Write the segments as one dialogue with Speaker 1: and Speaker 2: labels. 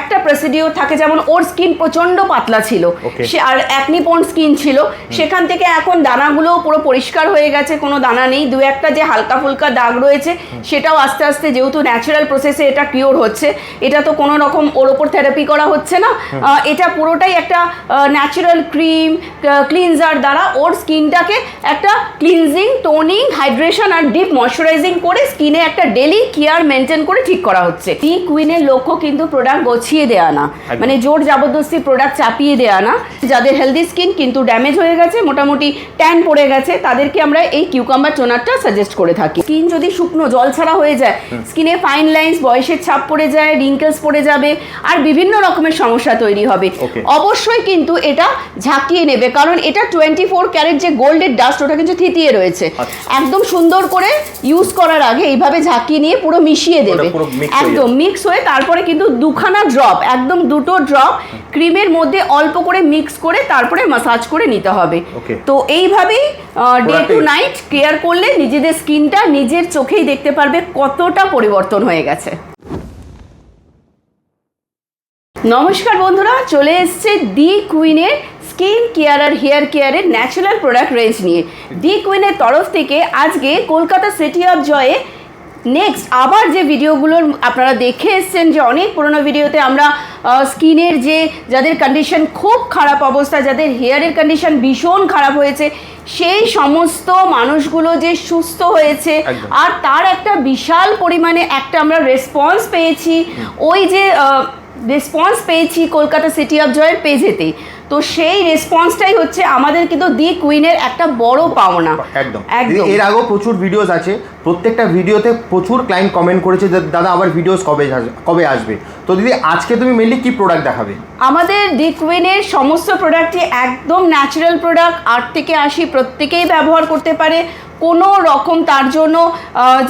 Speaker 1: একটা প্রসিডিওর থাকে যেমন ওর স্কিন প্রচণ্ড পাতলা ছিল। সে আর অ্যাকনিপন স্কিন ছিল। সেখান থেকে এখন দানাগুলো পুরো পরিষ্কার হয়ে গেছে কোনো দানা নেই। দু একটা যে হালকা ফুলকা দাগ রয়েছে সেটাও আস্তে আস্তে যেহেতু ন্যাচারাল প্রসেসে এটা কিওর হচ্ছে এটা তো কোনো রকম ওর ওপর থেরাপি করা হচ্ছে না। এটা পুরোটাই একটা ন্যাচারাল ক্রিম ক্লিনজার দ্বারা ওর স্কিনটাকে একটা ক্লিনজিং টোনিং হাইড্রেশন আর ডিপ ময়শ্চারাইজিং করে স্কিনে একটা ডেলি কেয়ার মেনটেন করে ঠিক করা হচ্ছে। টি কুইনের লক্ষ্য কিন্তু প্রোডাক্ট গছিয়ে দেওয়া না। মানে জোর জবরদস্তি প্রোডাক্ট চাপিয়ে দেওয়া না। যাদের হেলদি স্কিন কিন্তু ড্যামেজ হয়ে গেছে মোটামুটি ট্যান পড়ে গেছে তাদেরকে আমরা এই কিউকাম্বার টোনারটা সাজেস্ট করে থাকি। স্কিন যদি শুকনো জল ছাড়া হয়ে যায় স্কিনে ফাইন লাইন্স বয়সের ছাপ পড়ে যায় রিঙ্কেলস পড়ে যাবে আর বিভিন্ন রকমের সমস্যা তৈরি হবে। অবশ্যই কিন্তু এটা ঝাঁকিয়ে নেবে কারণ এটা টোয়েন্টি ফোর ক্যারেট যে গোল্ডের ডাস্ট ওটা কিন্তু থিতিয়ে রয়েছে।
Speaker 2: আচ্ছা।
Speaker 1: একদম সুন্দর করে ইউজ করার আগে এইভাবে ঝাঁকিয়ে নিয়ে পুরো মিশিয়ে দেবে। একদম মিক্স হয়ে তারপরে কিন্তু দুখানা ড্রপ একদম দুটো ড্রপ ক্রিমের মধ্যে অল্প করে মিক্স করে তারপরে মাসাজ করে নিতে হবে। তো এইভাবেই ডে টু নাইট কেয়ার করলে নিজেদের স্কিনটা নিজের চোখেই দেখতে পারবে কতটা পরিবর্তন হয়ে গেছে। নমস্কার বন্ধুরা চলে এসছে দি কুইনের স্কিন কেয়ার আর হেয়ার কেয়ারের ন্যাচারাল প্রোডাক্ট রেঞ্জ নিয়ে। দি কুইনের তরফ থেকে আজকে Kolkata city of joy next আবার যে ভিডিওগুলোর আপনারা দেখে এসছেন যে অনেক পুরোনো ভিডিওতে আমরা স্কিনের যে যাদের কন্ডিশন খুব খারাপ অবস্থা যাদের হেয়ারের কন্ডিশন ভীষণ খারাপ হয়েছে সেই সমস্ত মানুষগুলো যে সুস্থ হয়েছে আর তার একটা বিশাল পরিমাণে একটা আমরা রেসপন্স পেয়েছি। ওই যে রেসপন্স পেয়েছি কলকাতা সিটি অফ জয়ের পেজেতে তো সেই রেসপন্সটাই হচ্ছে আমাদের কিন্তু দি কুইনের একটা বড় পাওনা।
Speaker 2: একদম।
Speaker 1: একদম।
Speaker 2: এর আগেও প্রচুর ভিডিওস আছে। প্রত্যেকটা ভিডিওতে প্রচুর ক্লায়েন্ট কমেন্ট করেছে যে দাদা আবার ভিডিওস কবে কবে আসবে? তো দিদি আজকে তুমি মেনলি কি প্রোডাক্ট দেখাবে?
Speaker 1: আমাদের ডিকুইনের সমস্ত প্রোডাক্টই একদম ন্যাচারাল প্রোডাক্ট আট থেকে আশি প্রত্যেকেই ব্যবহার করতে পারে। কোনো রকম তার জন্য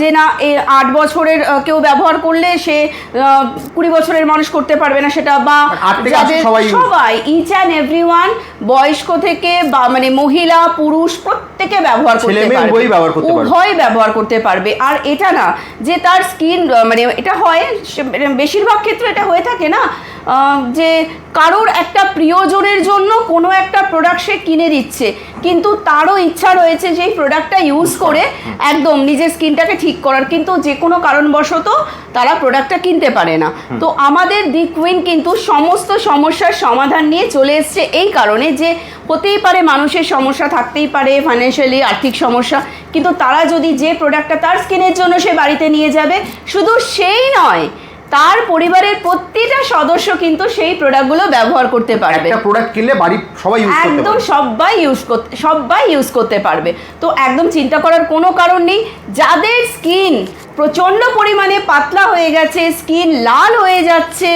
Speaker 1: যে না এ আট বছরের কেউ ব্যবহার করলে সে কুড়ি বছরের মানুষ করতে পারবে না সেটা বা
Speaker 2: সবাই
Speaker 1: ইচ অ্যান্ড এভরি ওয়ান বয়স্ক থেকে বা মানে মহিলা পুরুষ প্রত্যেকে ব্যবহার করতে পারবে। উভয় ব্যবহার করতে পারবে। আর এটা না যে তার স্কিন মানে এটা হয় মানে বেশিরভাগ ক্ষেত্রে এটা হয়ে থাকে না যে কারোর একটা প্রিয়জনের জন্য কোনো একটা প্রোডাক্ট সে কিনে দিচ্ছে। কিন্তু তারও ইচ্ছা রয়েছে যে এই প্রোডাক্টটা ইউজ করে একদম নিজের স্কিনটাকে ঠিক করার। কিন্তু যে কোনো কারণবশত তারা প্রোডাক্টটা কিনতে পারে না। তো আমাদের দি কুইন কিন্তু সমস্ত সমস্যার সমাধান নিয়ে চলে এসছে। এই কারণে যে হতেই পারে মানুষের সমস্যা থাকতেই পারে ফাইন্যান্সিয়ালি আর্থিক সমস্যা কিন্তু তারা যদি যে প্রোডাক্টটা তার স্কিনের জন্য সে বাড়িতে নিয়ে যাবে, শুধু সেই নয় তার পরিবারের প্রতিটা সদস্য কিন্তু সেই প্রোডাক্টগুলো ব্যবহার করতে পারবে।
Speaker 2: একটা প্রোডাক্ট কিনলে বাড়ির সবাই ইউজ করতে
Speaker 1: একদম সবাই ইউজ করতে সবাই ইউজ করতে পারবে। তো একদম চিন্তা করার কোনো কারণ নেই। যাদের স্কিন প্রচণ্ড পরিমাণে পাতলা হয়ে গেছে স্কিন লাল হয়ে যাচ্ছে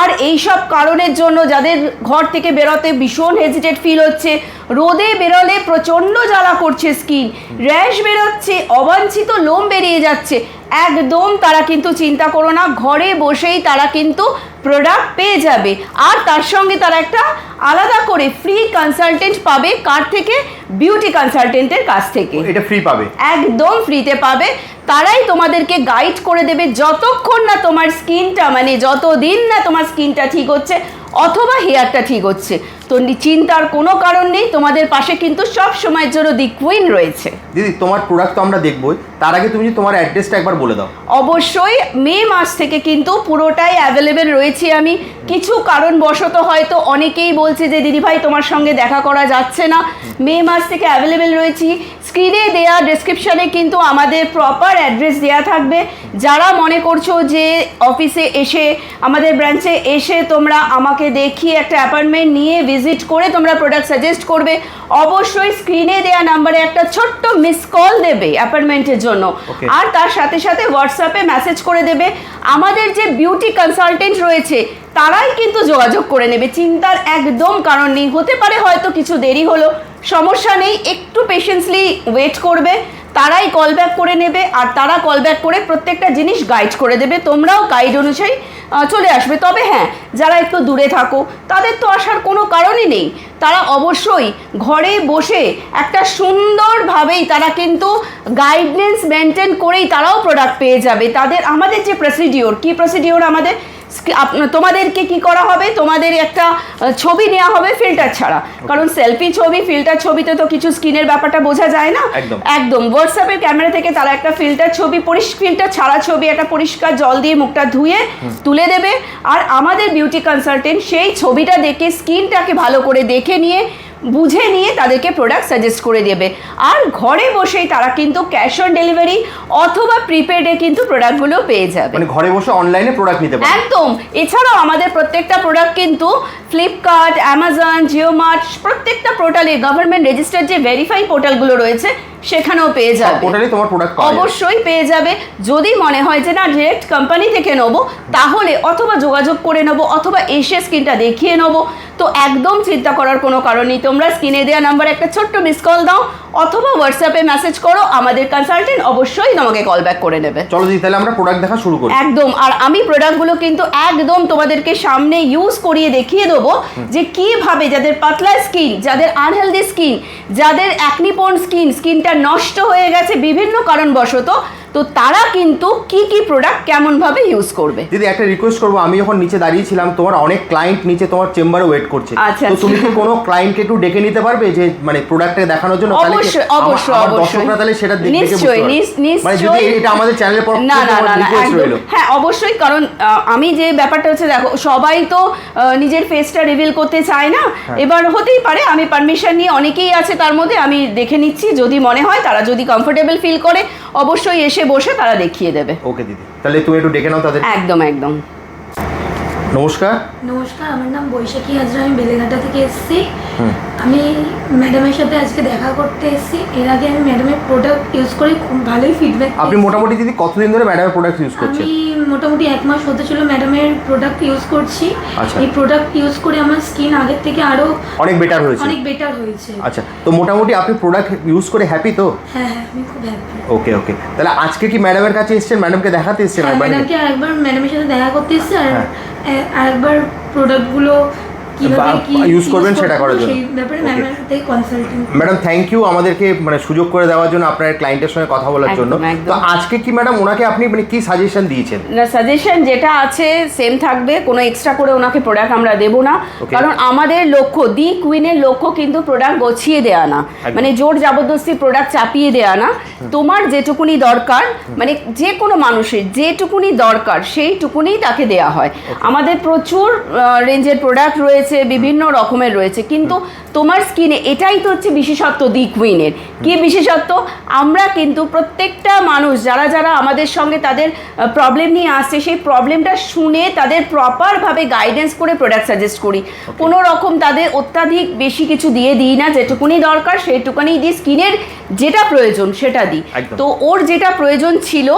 Speaker 1: আর এই সব কারণের জন্য যাদের ঘর থেকে বেরোতে ভীষণ হেজিটেট ফিল হচ্ছে রোদে বেরোলে প্রচণ্ড জ্বালা করছে স্কিন র্যাশ বেরোচ্ছে অবাঞ্ছিত লোম বেরিয়ে যাচ্ছে। একদম তারা কিন্তু চিন্তা করো না ঘরে বসেই তারা কিন্তু প্রোডাক্ট পেয়ে যাবে। আর তার সঙ্গে তারা একটা আলাদা করে ফ্রি কনসালটেন্ট পাবে কার থেকে? বিউটি কনসালটেন্টের কাছ থেকে।
Speaker 2: এটা ফ্রি পাবে।
Speaker 1: একদম ফ্রিতে পাবে। তারাই তোমাদেরকে গাইড করে দেবে যতক্ষণ না তোমার স্কিনটা মানে যতদিন না তোমার স্কিনটা ঠিক হচ্ছে অথবা হেয়ারটা ঠিক হচ্ছে। তো চিন্তার কোনো কারণ নেই তোমাদের পাশে কিন্তু সব সময়ের জন্য দি কুইন রয়েছে।
Speaker 2: দিদি তোমার প্রোডাক্ট তো আমরা দেখবই। তার আগে তুমি তোমার অ্যাড্রেসটা একবার বলে দাও।
Speaker 1: অবশ্যই মে মাস থেকে কিন্তু পুরোটাই অ্যাভেলেবেল রয়েছি আমি। কিছু কারণবশত হয়তো অনেকেই বলছে যে দিদিভাই তোমার সঙ্গে দেখা করা যাচ্ছে না। মে মাস থেকে অ্যাভেলেবেল রয়েছি। স্ক্রিনে দেয়া ডেসক্রিপশানে কিন্তু আমাদের প্রপার অ্যাড্রেস দেয়া থাকবে। যারা মনে করছ যে অফিসে এসে আমাদের ব্রাঞ্চে এসে তোমরা আমাকে দেখিয়ে একটা অ্যাপয়েন্টমেন্ট নিয়ে ভিজিট করে তোমরা প্রোডাক্ট সাজেস্ট করবে অবশ্যই স্ক্রিনে দেয়া নাম্বারে একটা ছোট্ট মিস কল দেবে অ্যাপয়েন্টমেন্টের জন্য। আর তার সাথে সাথে হোয়াটসঅ্যাপে মেসেজ করে দেবে। আমাদের যে বিউটি কনসালটেন্ট রয়েছে তারাই কিন্তু যোগাযোগ করে নেবে। চিন্তার একদম কারণ নেই। হতে পারে হয়তো কিছু দেরি হলো। সমস্যা নেই। একটু পেশেন্সলি ওয়েট করবে। তারাই কল ব্যাক করে নেবে আর তারা কল ব্যাক করে প্রত্যেকটা জিনিস গাইড করে দেবে। তোমরাও গাইড অনুযায়ী চলে আসবে। তবে হ্যাঁ যারা একটু দূরে থাকো তাদের তো আসার কোনো কারণই নেই। তারা অবশ্যই ঘরে বসে একটা সুন্দরভাবেই তারা কিন্তু গাইডলাইন্স মেনটেন করেই তারাও প্রোডাক্ট পেয়ে যাবে। তাদের আমাদের যে প্রসিডিওর কি প্রসিডিওর আমাদের? তোমাদেরকে কি করা হবে? তোমাদের একটা ছবি নেওয়া হবে ফিল্টার ছাড়া। কারণ সেলফি ছবি ফিল্টার ছবিতে তো কিছু স্কিনের ব্যাপারটা বোঝা যায় না।
Speaker 2: একদম।
Speaker 1: হোয়াটসঅ্যাপের ক্যামেরা থেকে তারা একটা ফিল্টার ছবি ফিল্টার ছাড়া ছবি একটা পরিষ্কার জল দিয়ে মুখটা ধুয়ে তুলে দেবে। আর আমাদের বিউটি কনসালটেন্ট সেই ছবিটা দেখে স্কিনটাকে ভালো করে দেখে নিয়ে বুঝে নিয়ে তাদেরকে প্রোডাক্ট সাজেস্ট করে দেবে। আর ঘরে বসেই তারা কিন্তু ক্যাশ অন ডেলিভারি অথবা প্রিপেডে কিন্তু প্রোডাক্টগুলো পেয়ে যাবে।
Speaker 2: মানে ঘরে বসে অনলাইনে প্রোডাক্ট নিতে পারে
Speaker 1: একদম। এছাড়াও আমাদের প্রত্যেকটা প্রোডাক্ট কিন্তু ফ্লিপকার্ট অ্যামাজন জিওমার্ট প্রত্যেকটা পোর্টালে গভর্নমেন্ট রেজিস্টার্ড যে ভেরিফাই পোর্টালগুলো রয়েছে সেখানেও পেয়ে যাবে।
Speaker 2: ওটারই তোমার প্রোডাক্ট
Speaker 1: অবশ্যই পেয়ে যাবে। যদি মনে হয় যে না ডিরেক্ট কোম্পানি থেকে নেব তাহলে অথবা যোগাযোগ করে নেব অথবা এসে স্কিনটা দেখিয়ে নেব। তো একদম চিন্তা করার কোনো কারণ নেই। তোমরা স্কিনে দেওয়া নাম্বার একটা ছোট্ট মিস কল দাও। অথবা হোয়াটসঅ্যাপে মেসেজ করো আমাদের কনসালটেন্ট অবশ্যই তোমাকে কল ব্যাক করে নেবে।
Speaker 2: চলো দিদি তাহলে আমরা প্রোডাক্ট দেখা শুরু করি।
Speaker 1: একদম আর আমি প্রোডাক্টগুলো কিন্তু একদম তোমাদেরকে সামনে ইউজ করিয়ে দেখিয়ে দেবো যে কীভাবে যাদের পাতলা স্কিন যাদের আনহেলদি স্কিন যাদের অ্যাকনিপোন স্কিন স্কিনটা নষ্ট হয়ে গেছে বিভিন্ন কারণবশত তো তারা কিন্তু কি কি প্রোডাক্ট কেমনভাবে ইউজ করবে?
Speaker 2: দিদি একটা রিকোয়েস্ট করব। আমি যখন নিচে দাঁড়িয়েছিলাম তোমার অনেক ক্লায়েন্ট নিচে তোমার চেম্বারে ওয়েট করছে।
Speaker 1: আচ্ছা,
Speaker 2: তো তুমি
Speaker 1: আচ্ছা।
Speaker 2: কি কোনো ক্লায়েন্টকে একটু ডেকে নিতে পারবে যে মানে প্রোডাক্টে দেখানোর জন্য?
Speaker 1: অবশ্যই, অবশ্যই, অবশ্যই।
Speaker 2: তাহলে সেটা দেখে
Speaker 1: নিশ্চয়ই,
Speaker 2: মানে
Speaker 1: নিশ্চয়ই।
Speaker 2: এটা আমাদের চ্যানেলের পক্ষ
Speaker 1: না না না হ্যাঁ অবশ্যই কারণ আমি যে ব্যাপারটা হচ্ছে দেখো সবাই তো নিজের ফেসটা রিভিল করতে চায় না।
Speaker 2: হ্যাঁ।
Speaker 1: এবার হতেই পারে আমি পারমিশন নিয়ে অনেকেই আছে তার মধ্যে আমি দেখে নিচ্ছি। যদি মনে হয় তারা যদি কমফোর্টেবল ফিল করে অবশ্যই এসে বসে তারা দেখিয়ে দেবে।
Speaker 2: ওকে দিদি। তাহলে তুমি একটু ডেকে নাও তাদের।
Speaker 1: একদম একদম।
Speaker 2: নমস্কার।
Speaker 3: নমস্কার আমার নাম বৈশাখী হাজরা আমি বেলেঘাটা থেকে এসেছি। আমি ম্যাডামের সাথে আজকে দেখা করতে এসেছি। এর আগে আমি ম্যাডামের প্রোডাক্ট ইউজ করে খুব ভালোই ফিডব্যাক
Speaker 2: আপনি মোটামুটি দিদি কতদিন ধরে ম্যাডামের প্রোডাক্ট ইউজ করছেন?
Speaker 3: আমি মোটামুটি এক মাস হতে ছিল ম্যাডামের প্রোডাক্ট ইউজ করছি।
Speaker 2: আচ্ছা।
Speaker 3: এই প্রোডাক্ট ইউজ করে আমার স্কিন আগের থেকে আরও
Speaker 2: অনেক বেটার হয়েছে।
Speaker 3: অনেক বেটার হয়েছে।
Speaker 2: আচ্ছা তো মোটামুটি আপনি প্রোডাক্ট ইউজ করে হ্যাপি তো?
Speaker 3: হ্যাঁ হ্যাঁ আমি খুব হ্যাপি
Speaker 2: ওকে ওকে তাহলে আজকে কি ম্যাডামের কাছে এসেছেন? ম্যাডামকে দেখাতে এসেছেন?
Speaker 3: হ্যাঁ
Speaker 2: একবার
Speaker 3: ম্যাডামকে আরেকবার ম্যাডামের সাথে দেখা করতে এসেছি আর
Speaker 2: হ্যাঁ।
Speaker 3: আরেকবার প্রোডাক্টগুলো
Speaker 2: use করবেন সেটা করার জন্য। ম্যাডাম থ্যাংক ইউ আমাদেরকে মানে সুযোগ করে দেওয়ার জন্য আপনার ক্লায়েন্টের সঙ্গে কথা বলার জন্য। তো আজকে কি ম্যাডাম ওনাকে আপনি মানে কি সাজেশন দিয়েছেন?
Speaker 1: না সাজেশন যেটা আছে সেম থাকবে কোনো এক্সট্রা করে ওনাকে প্রোডাক্ট আমরা দেবো না। কারণ আমাদের লক্ষ্য দি কুইনের লক্ষ্য কিন্তু প্রোডাক্ট গছিয়ে দেওয়া না। মানে জোর জবরদস্তি প্রোডাক্ট চাপিয়ে দেওয়া না। তোমার যেটুকুনি দরকার মানে যে কোনো মানুষের যেটুকুনি দরকার সেইটুকুনি তাকে দেওয়া হয়। আমাদের প্রচুর রেঞ্জের প্রোডাক্ট রয়েছে। বিভিন্ন রকমের রয়েছে। কিন্তু তোমার স্কিনে এটাই তো হচ্ছে বিশেষত্ব দি কুইনের কি বিশেষত্ব? আমরা কিন্তু প্রত্যেকটা মানুষ যারা যারা আমাদের সঙ্গে তাদের প্রবলেম নিয়ে আসছে সেই প্রবলেমটা শুনে তাদের প্রপারভাবে গাইডেন্স করে প্রোডাক্ট সাজেস্ট করি। কোনো রকম তাদের অত্যাধিক বেশি কিছু দিয়ে দিই না যেটুকুনি দরকার সেটুকুনি দিই স্কিনের যেটা প্রয়োজন সেটা দিই। তো ওর যেটা প্রয়োজন ছিল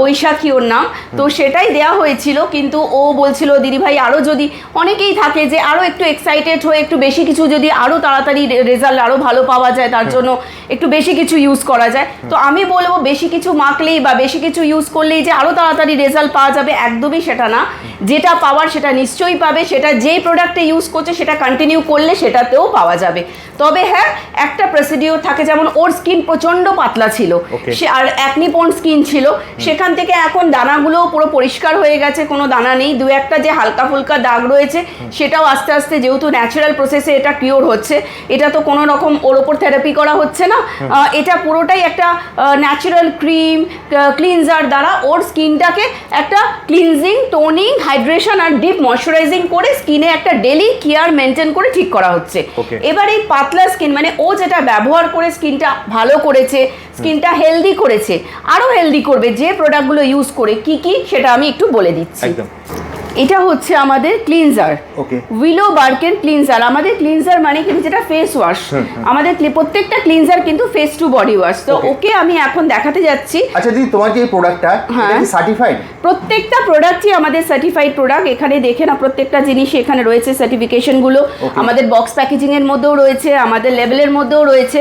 Speaker 1: বৈশাখী ওর নাম তো সেটাই দেওয়া হয়েছিল। কিন্তু ও বলছিল দিদিভাই আরও যদি অনেকেই থাকে যে আরও একটু এক্সাইটেড হয়ে একটু বেশি কিছু যদি আরও তাড়াতাড়ি রেজাল্ট আরও ভালো পাওয়া যায় তার জন্য একটু বেশি কিছু ইউজ করা যায়। তো আমি বলব বেশি কিছু মাখলেই বা বেশি কিছু ইউজ করলেই যে আরও তাড়াতাড়ি রেজাল্ট পাওয়া যাবে একদমই সেটা না। যেটা পাওয়ার সেটা নিশ্চয়ই পাবে সেটা যেই প্রোডাক্টে ইউজ করছে সেটা কন্টিনিউ করলে সেটাতেও পাওয়া যাবে। তবে হ্যাঁ একটা প্রসিডিওর থাকে যেমন ওর স্কিন প্রচণ্ড পাতলা ছিল। সে আর অ্যাকনিপোন স্কিন ছিল। সেখান থেকে এখন দানাগুলো পুরো পরিষ্কার হয়ে গেছে কোনো দানা নেই। দু একটা যে হালকা ফুলকা দাগ রয়েছে সেটাও আস্তে আস্তে যেহেতু ন্যাচারাল প্রসেসে এটা কিওর হচ্ছে। এটা তো কোনো রকম ওর ওপর থেরাপি করা হচ্ছে না। এটা পুরোটাই একটা ন্যাচারাল ক্রিম ক্লিনজার দ্বারা ওর স্কিনটাকে একটা ক্লিনজিং টোনিং হাইড্রেশন আর ডিপ ময়শ্চারাইজিং করে স্কিনে একটা ডেলি কেয়ার মেনটেন করে ঠিক করা হচ্ছে। এবার এই পাতলা স্কিন মানে ও যেটা ব্যবহার করে স্কিনটা ভালো করেছে স্কিনটা হেলদি করেছে আরও হেলদি করবে, যে প্রোডাক্টগুলো ইউজ করে, কি কি সেটা আমি একটু বলে দিচ্ছি। এটা হচ্ছে আমাদের cleanser
Speaker 2: okay
Speaker 1: willow barken cleanser আমাদের ক্লিনজার মানে কিন্তু যেটা ফেস ওয়াশ। আমাদের প্রত্যেকটা ক্লিনজার কিন্তু ফেস টু বডি ওয়াশ তো ওকে আমি এখন দেখাতে যাচ্ছি।
Speaker 2: আচ্ছা দিদি তোমার যে প্রোডাক্টটা এটা
Speaker 1: হ্যাঁ।
Speaker 2: কি সার্টিফাইড
Speaker 1: প্রত্যেকটা প্রোডাক্টই আমাদের সার্টিফাইড প্রোডাক্ট এখানে দেখে না প্রত্যেকটা জিনিস এখানে রয়েছে সার্টিফিকেশনগুলো
Speaker 2: Okay.
Speaker 1: আমাদের বক্স প্যাকেজিং এর মধ্যেও রয়েছে আমাদের লেভেলের মধ্যেও রয়েছে।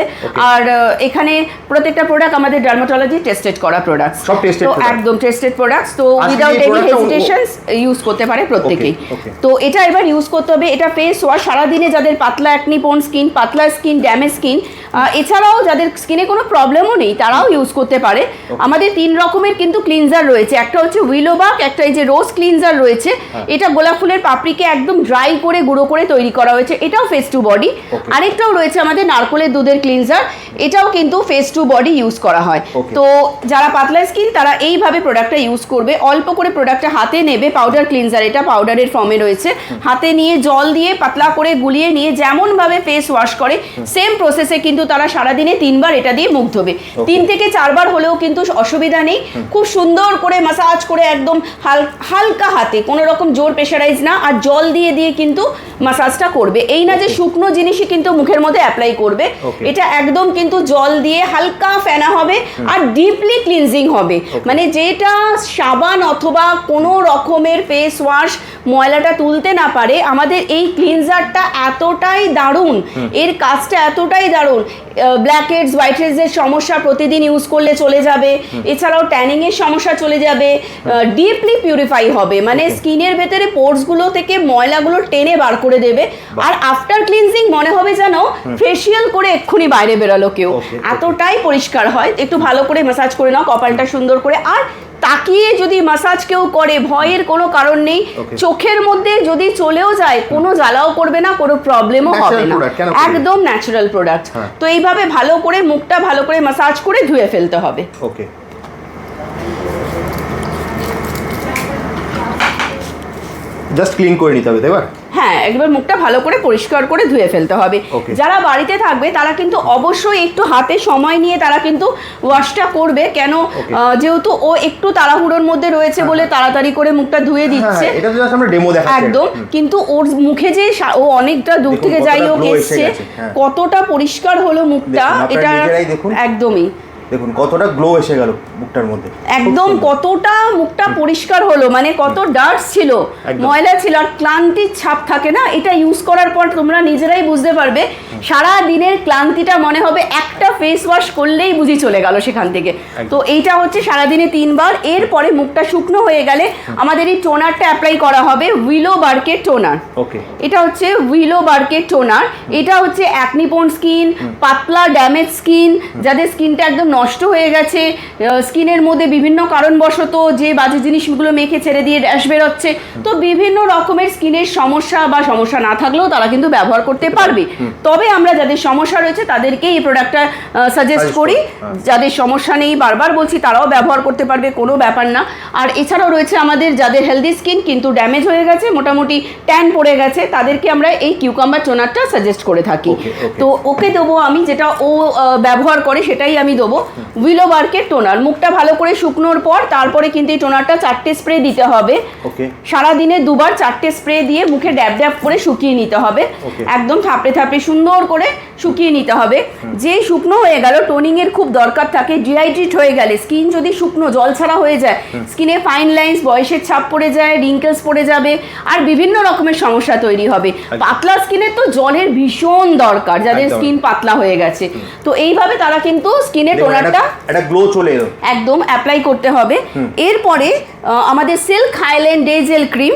Speaker 1: আর এখানে প্রত্যেকটা প্রোডাক্ট আমাদের ডার্মাটোলজি টেস্টেড করা প্রোডাক্টস
Speaker 2: সব tested
Speaker 1: তো একদম টেস্টেড প্রোডাক্টস তো উইদাউট এনি হেজিটেশনস ইউজ করতে করতে পারে প্রত্যেকেই। তো এটা এবার ইউজ করতে হবে। এটা ফেস ওয়াশ সারাদিনে যাদের পাতলা অ্যাকনি পোন স্কিন পাতলা স্কিন ড্যামেজ স্কিন এছাড়াও যাদের স্কিনে কোনো প্রবলেমও নেই তারাও ইউজ করতে পারে। আমাদের তিন রকমের কিন্তু ক্লিনজার রয়েছে। একটা হচ্ছে উইলোবাক একটা এই যে রোজ ক্লিনজার রয়েছে।
Speaker 2: হ্যাঁ।
Speaker 1: এটা গোলাপ ফুলের পাপড়িকে একদম ড্রাই করে গুঁড়ো করে তৈরি করা হয়েছে। এটাও ফেস টু বডি আরেকটাও রয়েছে আমাদের নারকোলের দুধের ক্লিনজার এটাও কিন্তু ফেস টু বডি ইউজ করা হয়। তো যারা পাতলা স্কিন তারা এইভাবে প্রোডাক্টটা ইউজ করবে। অল্প করে প্রোডাক্টটা হাতে নেবে পাউডার ক্লিনজার এটা পাউডারের ফর্মে রয়েছে। হাতে নিয়ে জল দিয়ে পাতলা করে গুলিয়ে নিয়ে যেমনভাবে ফেস ওয়াশ করে সেম প্রসেসে কিন্তু তারা সারাদিনে তিনবার এটা দিয়ে মুখ ধোবে। তিন থেকে চারবার হলেও কিন্তু অসুবিধা নেই। খুব সুন্দর করে মাসাজ করে একদম হালকা হাতে কোনো রকম জোর প্রেশারাইজ না আর জল দিয়ে দিয়ে কিন্তু মাসাজটা করবে। এই না যে শুকনো জিনিসই কিন্তু মুখের মধ্যে অ্যাপ্লাই করবে। এটা একদম কিন্তু জল দিয়ে হালকা ফেনা হবে আর ডিপলি ক্লিনজিং হবে। মানে যেটা সাবান অথবা কোনো রকমের ফেস ওয়াশ ময়লাটা তুলতে না পারে আমাদের এই ক্লিনজারটা এতটাই দারুণ। এর কাজটা এতটাই দারুণ। ব্ল্যাক হেডস হোয়াইট হেডসের সমস্যা প্রতিদিন ইউজ করলে চলে যাবে। এছাড়াও ট্যানিংয়ের সমস্যা চলে যাবে। ডিপলি পিউরিফাই হবে। মানে স্কিনের ভেতরে পোর্সগুলো থেকে ময়লাগুলো টেনে বার করে দেবে। আর আফটার ক্লিনজিং মনে হবে যেন ফেসিয়াল করে এক্ষুনি বাইরে বেরোলো কেউ. এতটাই পরিষ্কার হয়। একটু ভালো করে ম্যাসাজ করে নাও কপালটা সুন্দর করে। আর তাকিয়ে যদি মাসাজ কেউ করে ভয়ের কোনো কারণ নেই চোখের মধ্যে যদি চলেও যায় কোনো জ্বালাও করবে না কোনো প্রবলেমও হবে না? একদম ন্যাচারাল প্রোডাক্ট। তো এইভাবে ভালো করে মুখটা ভালো করে মাসাজ করে ধুয়ে ফেলতে হবে।
Speaker 2: ওকে জাস্ট ক্লিন করে নিতে হবে তাই
Speaker 1: হ্যাঁ একবার মুখটা ভালো করে পরিষ্কার করে ধুয়ে ফেলতে হবে। যারা বাড়িতে থাকবে তারা কিন্তু অবশ্যই একটু হাতে সময় নিয়ে তারা কিন্তু ওয়াশটা করবে। কেন যেহেতু ও একটু তাড়াহুড়োর মধ্যে রয়েছে বলে তাড়াতাড়ি করে মুখটা ধুয়ে দিচ্ছে।
Speaker 2: হ্যাঁ দেখাচ্ছি
Speaker 1: একদম। কিন্তু ওর মুখে যে ও অনেকটা দূর থেকে যাই হোক এসছে
Speaker 2: হ্যাঁ।
Speaker 1: কতটা পরিষ্কার হলো মুখটা এটা একদমই।
Speaker 2: দেখুন কতটা গ্লো এসে গেল মুখটার মধ্যে।
Speaker 1: একদম কতটা মুখটা পরিষ্কার হলো মানে কত ডার্ট ছিল। ময়লা ছিল আর ক্লান্তির ছাপ থাকে না এটা ইউজ করার পর তোমরা নিজেরাই বুঝতে পারবে সারা দিনের ক্লান্তিটা মনে হবে একটা ফেস ওয়াশ করলেই বুঝি চলে গেল সেখান থেকে। তো এইটা হচ্ছে সারাদিনে তিনবার এরপরে মুখটা শুকনো হয়ে গেলে আমাদের এই টোনারটা অ্যাপ্লাই করা হবে উইলো বার্কের টোনার
Speaker 2: ওকে।
Speaker 1: এটা হচ্ছে উইলো বার্কের টোনার এটা হচ্ছে অ্যাকনিপোন স্কিন পাতলা ড্যামেজ স্কিন যাদের স্কিনটা একদম নষ্ট হয়ে গেছে। স্কিনের মধ্যে বিভিন্ন কারণবশত যে বাজে জিনিসগুলো মেখে ছেড়ে দিয়ে ড্যাশ বেরোচ্ছে। তো বিভিন্ন রকমের স্কিনের সমস্যা বা সমস্যা না থাকলেও তারা কিন্তু ব্যবহার করতে পারবে। তবে আমরা যাদের সমস্যা রয়েছে তাদেরকেই এই প্রোডাক্টটা সাজেস্ট করি।
Speaker 2: হ্যাঁ।
Speaker 1: যাদের সমস্যা নেই বারবার বলছি তারাও ব্যবহার করতে পারবে কোনো ব্যাপার না। আর এছাড়াও রয়েছে আমাদের যাদের হেলদি স্কিন কিন্তু ড্যামেজ হয়ে গেছে মোটামুটি ট্যান পড়ে গেছে তাদেরকে আমরা এই কিউকাম্বার টোনারটা সাজেস্ট করে থাকি. তো ওকে দেবো আমি যেটা ও ব্যবহার করে সেটাই আমি দেবো। উইলো বার্কের টোনার মুখটা ভালো করে শুকনোর পর তারপরে কিন্তু এই টোনারটা চারটে স্প্রে দিতে হবে।
Speaker 2: ওকে
Speaker 1: সারাদিনে দুবার চারটে স্প্রে দিয়ে মুখে ড্যাব ড্যাব করে শুকিয়ে নিতে হবে। একদম থাপড়ে থাপড়ে সুন্দর করে শুকিয়ে নিতে হবে। যে শুকনো হয়ে গেল টোনিং এর খুব দরকার থাকে। ডিহাইড্রেট হয়ে গেলে স্কিন যদি শুকনো জল ছাড়া হয়ে যায় স্কিনে ফাইন লাইন্স বয়সের ছাপ পড়ে যায় রিঙ্কেলস পড়ে যাবে আর বিভিন্ন রকমের সমস্যা তৈরি হবে। পাতলা স্কিনের তো জলের ভীষণ দরকার যাদের স্কিন পাতলা হয়ে গেছে। তো এইভাবে তারা কিন্তু স্কিনে
Speaker 2: দেখুন,
Speaker 1: টোনারটা
Speaker 2: একটা- গ্লো চলে এলো।
Speaker 1: একদম অ্যাপ্লাই করতে হবে। এরপরে আমাদের silk highland dazzle cream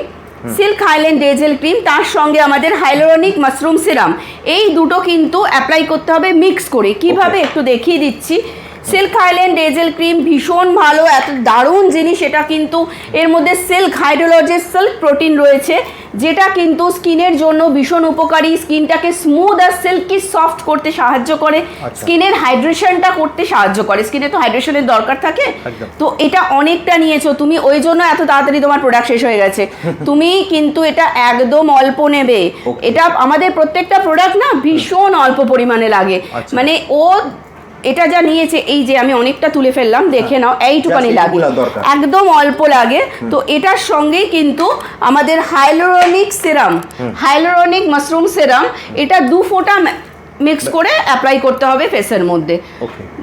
Speaker 1: silk highland dazzle cream তার সঙ্গে আমাদের হাইলোরনিক মাশরুম সিরাম এই দুটো কিন্তু অ্যাপ্লাই করতে হবে মিক্স করে। কীভাবে একটু দেখিয়ে দিচ্ছি। সিল্ক হাইল্যান্ড ডেজেল ক্রিম ভীষণ ভালো এত দারুণ জিনিস এটা কিন্তু এর মধ্যে সিল্ক হাইড্রোলজির সিল্ক প্রোটিন রয়েছে যেটা কিন্তু স্কিনের জন্য ভীষণ উপকারী স্কিনটাকে স্মুথ আর সিল্কি সফট করতে সাহায্য করে
Speaker 2: আচ্ছা।
Speaker 1: স্কিনের হাইড্রেশনটা করতে সাহায্য করে স্কিনে তো হাইড্রেশনের দরকার থাকে। তো এটা অনেকটা নিয়েছো তুমি ওই জন্য এত তাড়াতাড়ি তোমার প্রোডাক্ট শেষ হয়ে গেছে। তুমি কিন্তু এটা একদম অল্প নেবে। এটা আমাদের প্রত্যেকটা প্রোডাক্ট না ভীষণ অল্প পরিমাণে লাগে।
Speaker 2: আচ্ছা।
Speaker 1: মানে ও এটা যা নিয়েছে এই যে আমি অনেকটা তুলে ফেললাম দেখে নাও এইটুকানি লাগে একদম অল্প লাগে। তো এটার সঙ্গেই কিন্তু আমাদের hyaluronic serum hyaluronic mushroom serum এটা দু ফোঁটা মিক্স করে অ্যাপ্লাই করতে হবে ফেসের মধ্যে।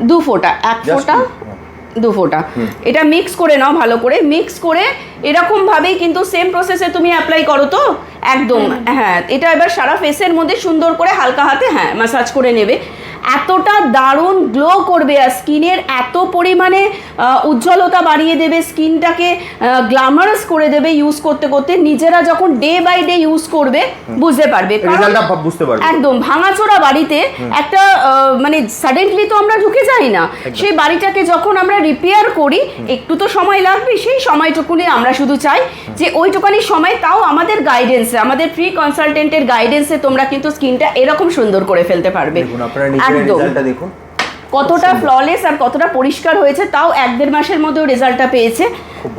Speaker 1: দু ফোঁটা এক ফোঁটা
Speaker 2: হ্যাঁ।
Speaker 1: দু ফোঁটা। এটা মিক্স করে নাও ভালো করে। মিক্স করে এরকম ভাবেই কিন্তু সেম প্রসেসে তুমি অ্যাপ্লাই করো তো? একদম হ্যাঁ এটা এবার সারা ফেসের মধ্যে সুন্দর করে হালকা হাতে হ্যাঁ ম্যাসাজ করে নেবে। এতটা দারুণ গ্লো করবে আর স্কিনের এত পরিমাণে উজ্জ্বলতা বাড়িয়ে দেবে স্কিনটাকে গ্ল্যামারাস করে দেবে ইউজ করতে করতে নিজেরা যখন ডে বাই ডে ইউজ করবে বুঝতে পারবে।
Speaker 2: বুঝতে পারবে।
Speaker 1: একদম ভাঙাচোরা বাড়িতে একটা মানে সাডেনলি তো আমরা ঢুকে যাই না। সেই বাড়িটাকে যখন আমরা রিপেয়ার করি একটু তো সময় লাগবে সেই সময়টুকুনি আমরা শুধু চাই যে ওইটুকানি সময় তাও আমাদের গাইডেন্সে আমাদের ফ্রি কনসালটেন্টের গাইডেন্সে তোমরা কিন্তু স্কিনটা এরকম সুন্দর করে ফেলতে পারবে।
Speaker 2: আপনারা
Speaker 1: একদম।
Speaker 2: দেখুন।
Speaker 1: কতটা ফ্ললেস আর কতটা পরিষ্কার হয়েছে তাও এক দেড় মাসের মধ্যেও রেজাল্টটা পেয়েছে।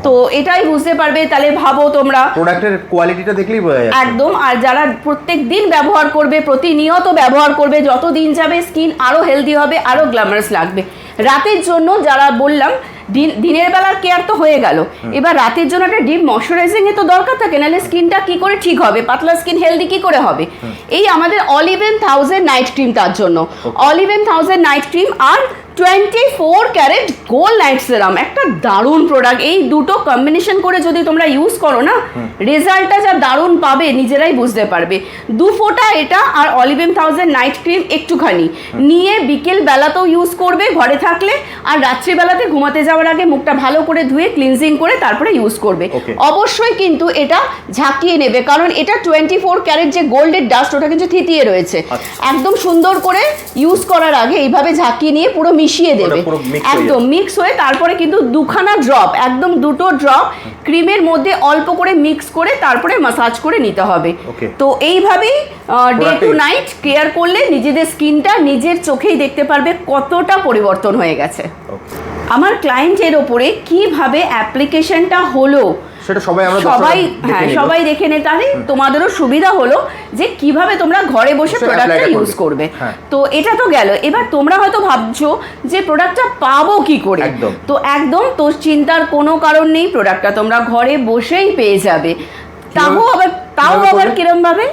Speaker 1: তো এটাই বুঝতে পারবে তাহলে ভাবো তোমরা।
Speaker 2: প্রোডাক্টের কোয়ালিটিটা দেখলেই বোঝা যাচ্ছে।
Speaker 1: একদম আর যারা প্রত্যেক দিন ব্যবহার করবে প্রতিনিয়ত ব্যবহার করবে যত দিন যাবে স্কিন আরও হেলদি হবে আরও গ্ল্যামারাস লাগবে। রাতের জন্য যারা বললাম দিনের বেলার কেয়ার তো হয়ে গেল। এবার রাতের জন্য একটা ডিপ ময়শ্চারাইজিং এ তো দরকার থাকে নাহলে স্কিনটা কি করে ঠিক হবে? পাতলা স্কিন হেলদি কি করে হবে? এই আমাদের অলিভেন থাউজেন্ড নাইট ক্রিম তার জন্য। অলিভেন থাউজেন্ড নাইট ক্রিম আর twenty four carat gold night serum. একটা দারুণ প্রোডাক্ট এই দুটো কম্বিনেশন করে যদি তোমরা ইউজ করো না রেজাল্টটা যা দারুণ পাবে নিজেরাই বুঝতে পারবে। দু ফোঁটা এটা আর অলিভেন থাউজেন্ড নাইট ক্রিম একটুখানি। নিয়ে বিকেল বেলাতেও ইউজ করবে ঘরে থাকলে আর রাত্রিবেলাতে ঘুমাতে যাওয়ার আগে মুখটা ভালো করে ধুয়ে ক্লিনজিং করে তারপরে ইউজ করবে। অবশ্যই কিন্তু এটা ঝাঁকিয়ে নেবে কারণ এটা টোয়েন্টি ফোর ক্যারেট যে গোল্ডের ডাস্ট ওটা কিন্তু থিতিয়ে রয়েছে।
Speaker 2: আচ্ছা।
Speaker 1: একদম সুন্দর করে ইউজ করার আগে এইভাবে ঝাঁকিয়ে নিয়ে পুরো মিশিয়ে দেবে।
Speaker 2: mix হয়ে
Speaker 1: একদম মিক্স হয়ে তারপরে কিন্তু দুখানা ড্রপ একদম দুটো ড্রপ ক্রিমের মধ্যে অল্প করে মিক্স করে তারপরে মাসাজ করে নিতে হবে। তো এইভাবেই ডে টু নাইট কেয়ার করলে নিজেদের স্কিনটা নিজের চোখেই দেখতে পারবে কতটা পরিবর্তন হয়ে গেছে। আমার ক্লায়েন্টের ওপরে কীভাবে অ্যাপ্লিকেশনটা হলো
Speaker 2: সেটা সবাই আমরা
Speaker 1: সবাই হ্যাঁ সবাই দেখে নে তাহলে তোমাদেরও সুবিধা হলো যে কীভাবে তোমরা ঘরে বসে প্রোডাক্টটা ইউজ
Speaker 2: করবে। হ্যাঁ।
Speaker 1: তো এটা তো গেল। এবার তোমরা হয়তো ভাবছ যে প্রোডাক্টটা পাবো কি করে। তো একদম তো চিন্তার কোনো কারণ নেই প্রোডাক্টটা তোমরা ঘরে বসেই পেয়ে যাবে। তাও আবার তাও আবার কিরম ভাবে?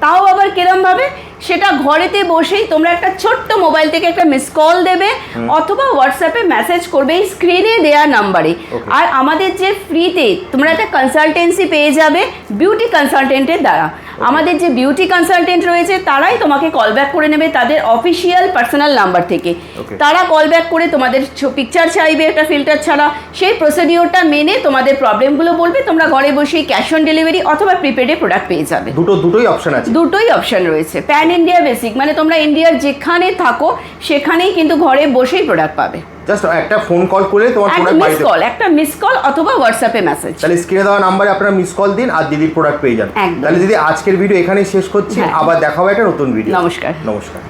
Speaker 1: তাও আবার কিরম ভাবে? সেটা ঘরেতে বসেই তোমরা একটা ছোট্ট মোবাইল থেকে একটা মিস কল দেবে অথবা হোয়াটসঅ্যাপে মেসেজ করবে এই স্ক্রিনে দেওয়া নাম্বারে আর আমাদের যে ফ্রিতে তোমরা একটা কনসালটেন্সি পেয়ে যাবে বিউটি কনসালটেন্টের দ্বারা। আমাদের যে বিউটি কনসালটেন্ট রয়েছে তারাই তোমাকে কল ব্যাক করে নেবে তাদের অফিসিয়াল পার্সোনাল নাম্বার থেকে। তারা কল ব্যাক করে তোমাদের পিকচার চাইবে একটা ফিল্টার ছাড়া। সেই প্রসিডিওরটা মেনে তোমাদের প্রবলেমগুলো বলবে তোমরা ঘরে বসেই ক্যাশ অন ডেলিভারি অথবা প্রিপেডে প্রোডাক্ট পেয়ে যাবে।
Speaker 2: দুটো দুটোই অপশন আছে।
Speaker 1: দুটোই অপশন রয়েছে। প্যান ইন্ডিয়া বেসিক মানে তোমরা ইন্ডিয়ার যেখানে থাকো সেখানেই কিন্তু ঘরে বসেই প্রোডাক্ট পাবে।
Speaker 2: জাস্ট একটা ফোন কল করে তোমার প্রোডাক্ট
Speaker 1: মিস কল একটা মিস কল অথবা হোয়াটসঅ্যাপে মেসেজ
Speaker 2: তাহলে স্ক্রিনে দেওয়া নাম্বারে আপনারা মিস কল দিন আর দিদির প্রোডাক্ট পেয়ে
Speaker 1: যাবেন।
Speaker 2: তাহলে দিদি আজকের ভিডিও এখানেই শেষ করছি
Speaker 1: হ্যাঁ।
Speaker 2: আবার দেখা হবে একটা নতুন ভিডিও
Speaker 1: নমস্কার।
Speaker 2: নমস্কার।